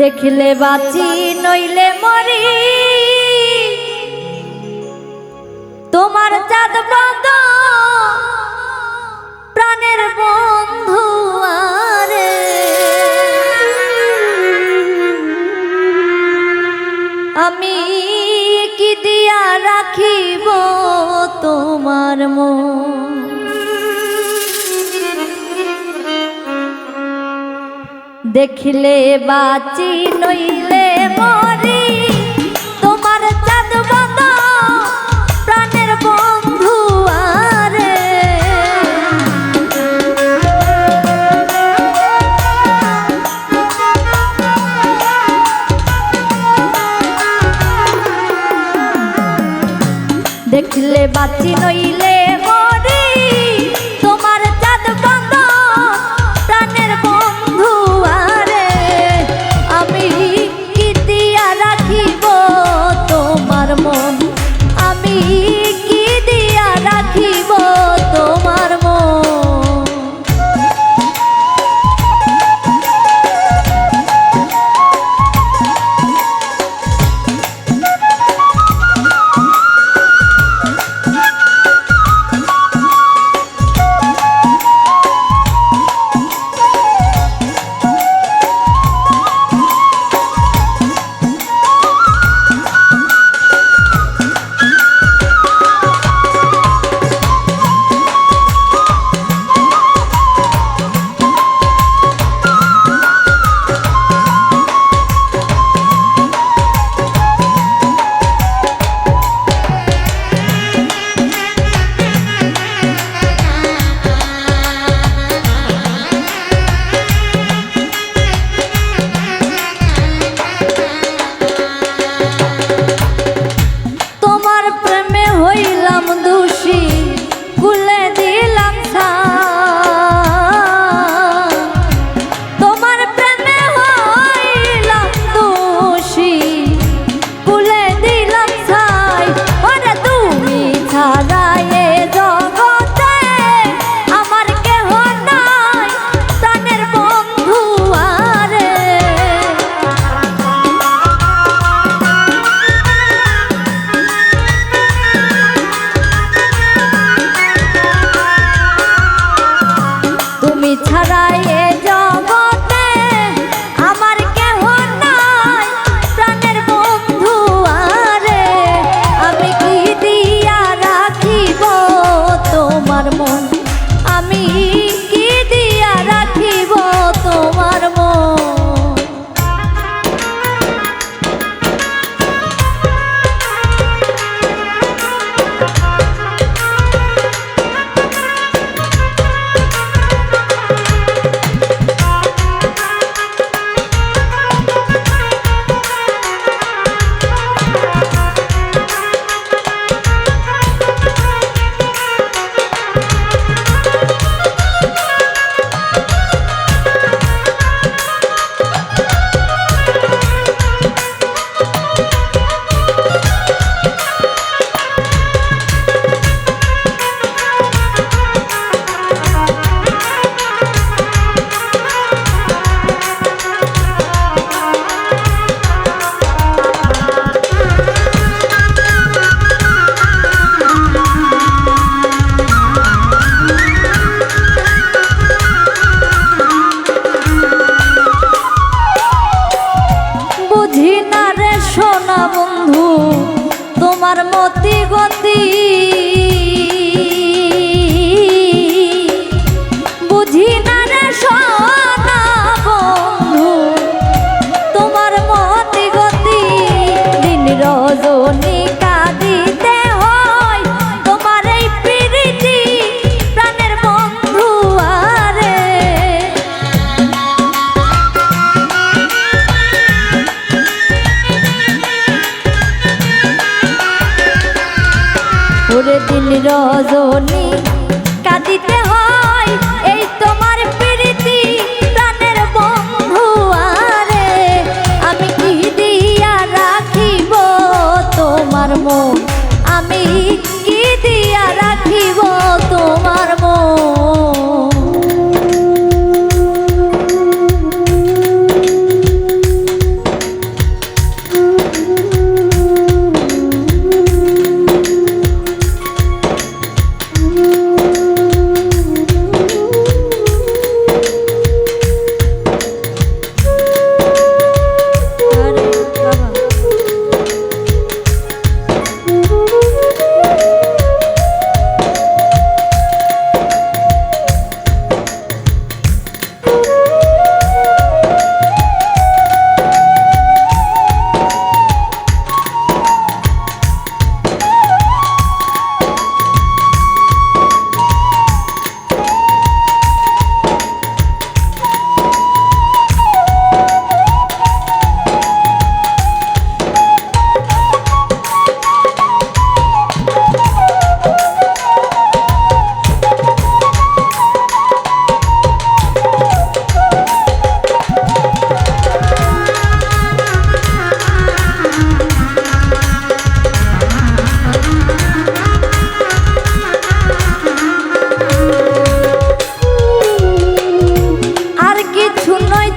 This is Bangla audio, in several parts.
দেখলে বাঁচি, নইলে মরি। তোমার চাঁদ ব্রত প্রাণের বন্ধু আমি কি দিয়া রাখিব তোমার মন? দেখলে বাঁচি নইলে মরি। তোমার চাঁদ বাঁধা প্রাণের বন্ধু আরে দেখলে বাঁচি নইলে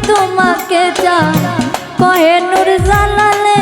তোমাকে যা কহে নুর জালালে।